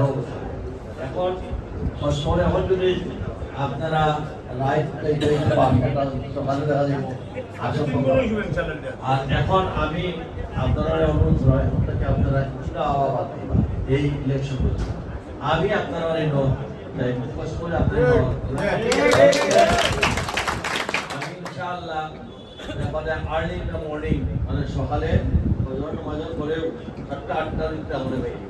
এখন এখন যদি আপনারা সকালে দেখা যাব আর এখন আমি আপনারা অনুরোধ রয় এখন থেকে আপনারা কিছুটা আওয়াজ এই ইলেকশন করছে আমি আপনারা করে আপনারা আমি ইনশাআল্লাহ মানে আর্লি ইন দ্য মর্নিং মানে সকালে নামাজের পরে সাতটা আটটার দিকে আমরা বেরিয়ে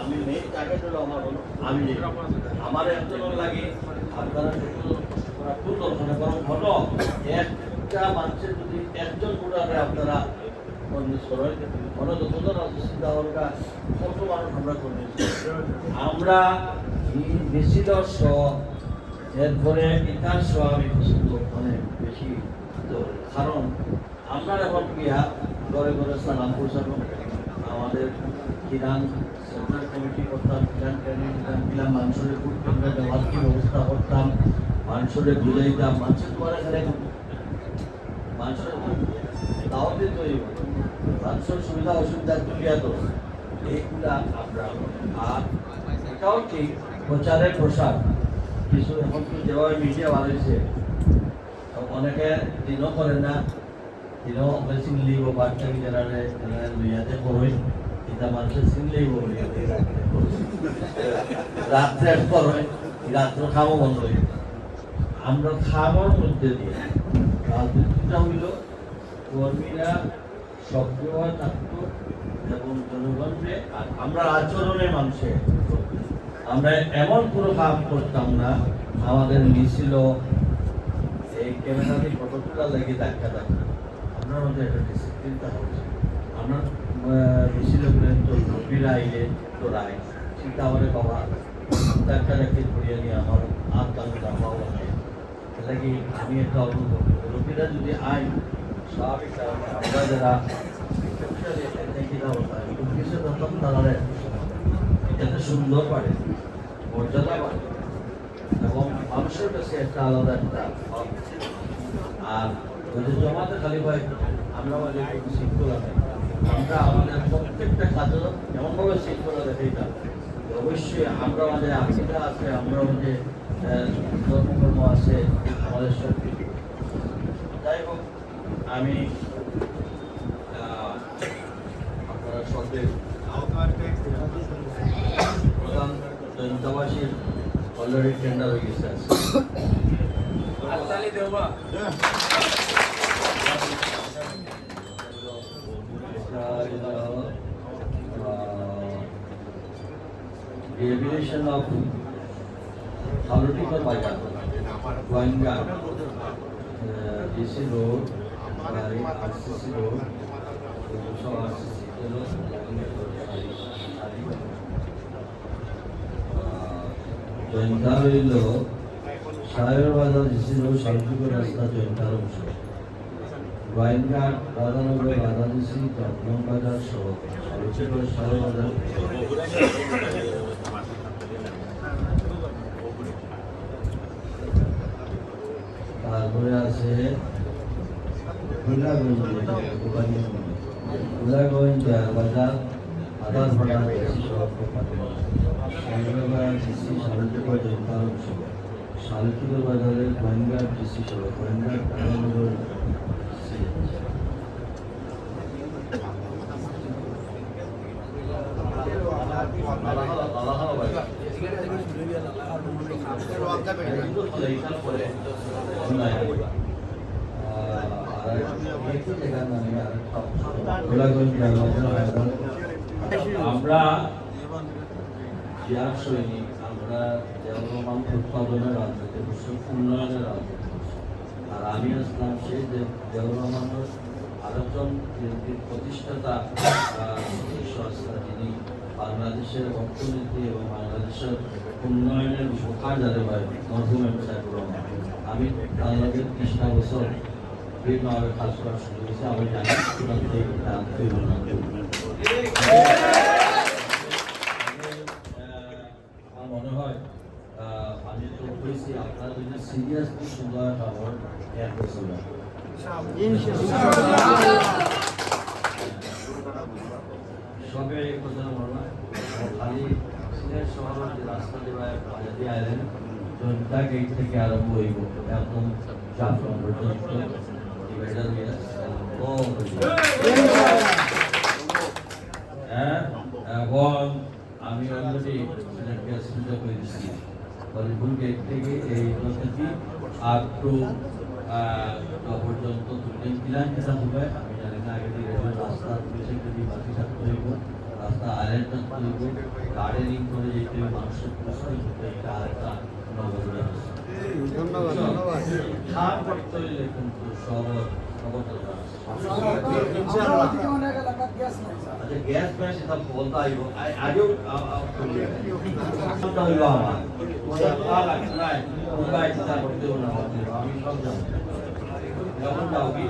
আমি মেইন টার্গেট হলো আমার। আমি আমার একজন লাগে আপনারা ভুল দর্শনে বরং হলো, একটা মানুষের যদি একজন ভোটারে আপনারা মনে আমরা আমি তো। কারণ, আমরা এখন গিয়া ঘরে ঘরে সালাম পৌঁছানো আমাদের কিরান সেন্ট্রাল কমিটি করতাম কিরান ট্রেনিং দিতাম কিরান মানুষের ফুড কেন্দ্রে দেওয়ার কি ব্যবস্থা করতাম। মানুষের বুঝাইতাম মানুষের তোমার এখানে মানুষের দাওয়াতে তৈরি মানুষের সুবিধা, অসুবিধা দুনিয়া তো। এইগুলা আমরা আর এটাও ঠিক প্রচারের প্রসার কিছু এখন তো যেভাবে মিডিয়া বানাইছে। অনেকে দিনও করে না। দিনও চিনলিব বাচ্চাকে যারা লইয়াতে করই এটা মানুষের বলি রাত্রে করই রাত্র খামো বন্ধ হয়ে আমরা খামোর মধ্যে দিয়ে রাজনীতিটা হইল, কর্মীরা সক্রিয় থাকতো এবং জনগণকে আমরা আচরণে মানুষের আমরা এমন কোনো কাম করতাম না, আমাদের মিছিল, এই ক্যামেরাতে ফটো তোলার লাগে ধাক্কা ধাক্কা আপনার মধ্যে একটা ডিসিপ্লিন থাকা উচিত। আপনার মিছিল করে তো রবিরা আইলে তো রায়। চিন্তা আমাদের বাবা ধাক্কি করিয়ে নিয়ে আমার আর কাল লাগে লাগে আমি একটা অনুভব রবিরা যদি আই স্বাভাবিক কারণে আমরা যারা যাতে সুন্দর পারে মর্যাদা পারে এবং মানুষের একটা আলাদা একটা আর ওই জমাতে খালি ভাই আমরা আমাদের শৃঙ্খলা নেই। আমরা আমাদের প্রত্যেকটা কাজে এমনভাবে শৃঙ্খলা দেখাইতাম অবশ্যই আমরা আমাদের আকিদা আছে আমরা আমাদের ধর্মকর্ম আছে আমাদের সব যাই হোক আমি আহ, আপনারা সন্দেহ প্রধান জনতাবাসীর অলরেডি টেন্ডার হয়ে গেছে আজকে। Bazaar, Goenga, uh, DC Road, Bari, RCC Road, so RCC Road, Jayanta হইল সাহেবের বাজার ডিসি রোড শান্তিপুর রাস্তা জয়ন্তার অংশ গোয়েন্দার সহ শান্তিপুর সাহেব তারপরে আছে হুলাগঞ্জ হুলাগঞ্জ বাজার ডিসি সহ। শান্তিপুর বাজারের গোয়েন্দার ডিসি সহ গোয়েন্দার আমরা জিয়ার সৈনিক, আমরা দেওয়ান উৎপাদনের রাজনীতি করছি, উন্নয়নের রাজনীতি আর আমি আসলাম সেই যে দেওয়ার আরেকজন প্রতিষ্ঠাতা বাংলাদেশের অর্থনীতি এবং বাংলাদেশের উন্নয়নের উপকার যাতে এম সাহেবুর আমি আল্লাহকে কৃষ্ণা বছর বিভিন্নভাবে কাজ করার সুযোগ হয়েছে আমি জানি আমার মনে হয় আমি তো আপনারা যদি সিরিয়াসলি সুন্দর খবর বছর সবে এই কথা বলো না খালি সিলেট শহরের যে রাস্তা দিয়ে বাজাদি আইলেন জনতা গেট থেকে আরম্ভ হইব একদম জাফলং পর্যন্ত এবং আমি অলরেডি সিলেটকে সুবিধা করে দিচ্ছি হরিপুর গেট থেকে এই নদীটি আপ টু পর্যন্ত দুটি প্ল্যান যেটা হবে, আমি জানি না, আগে রাস্তা বাকি থাকতে হইব। রাস্তা থাকতে হইব গার্ডেনিং করে যেতে মানুষের প্রশ্ন করতে এটা আরেকটা ধন্যবাদ ধন্যবাদ। করতে হইলে কিন্তু ইনশাআল্লাহ আচ্ছা গ্যাস ম্যাস এটা বলতে আইব। আগেও আ- আ- করলে। সবটা হইল আমার। লাগছে না, করতেও না, আমি সব জানি। যখন যাও কি